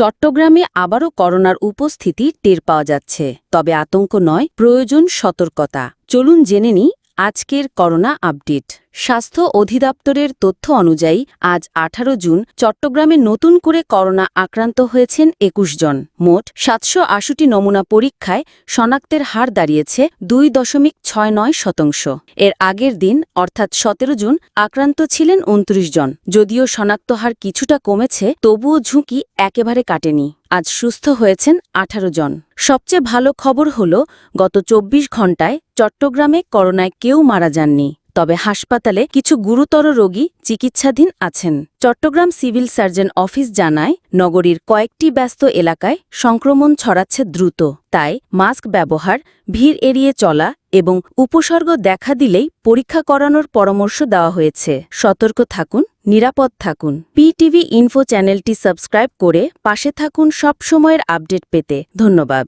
চট্টগ্রামে আবারও করোনার উপস্থিতি টের পাওয়া যাচ্ছে। তবে আতঙ্ক নয়, প্রয়োজন সতর্কতা। চলুন জেনে নিই আজকের করোনা আপডেট। স্বাস্থ্য অধিদপ্তরের তথ্য অনুযায়ী, আজ আঠারো জুন চট্টগ্রামে নতুন করে করোনা আক্রান্ত হয়েছেন একুশ জন। মোট সাতশো আশুটি নমুনা পরীক্ষায় শনাক্তের হার দাঁড়িয়েছে দুই দশমিক ছয় নয় শতাংশ। এর আগের দিন, অর্থাৎ সতেরো জুন, আক্রান্ত ছিলেন উনত্রিশ জন। যদিও শনাক্ত হার কিছুটা কমেছে, তবুও ঝুঁকি একেবারে কাটেনি। আজ সুস্থ হয়েছেন আঠারো জন। সবচেয়ে ভালো খবর হল, গত চব্বিশ ঘণ্টায় চট্টগ্রামে করোনায় কেউ মারা যাননি। তবে হাসপাতালে কিছু গুরুতর রোগী চিকিৎসাধীন আছেন। চট্টগ্রাম সিভিল সার্জন অফিস জানায়, নগরীর কয়েকটি ব্যস্ত এলাকায় সংক্রমণ ছড়াচ্ছে দ্রুত। তাই মাস্ক ব্যবহার, ভিড় এড়িয়ে চলা এবং উপসর্গ দেখা দিলেই পরীক্ষা করানোর পরামর্শ দেওয়া হয়েছে। সতর্ক থাকুন, নিরাপদ থাকুন। পিটিভি ইনফো চ্যানেলটি সাবস্ক্রাইব করে পাশে থাকুন সব সময়ের আপডেট পেতে। ধন্যবাদ।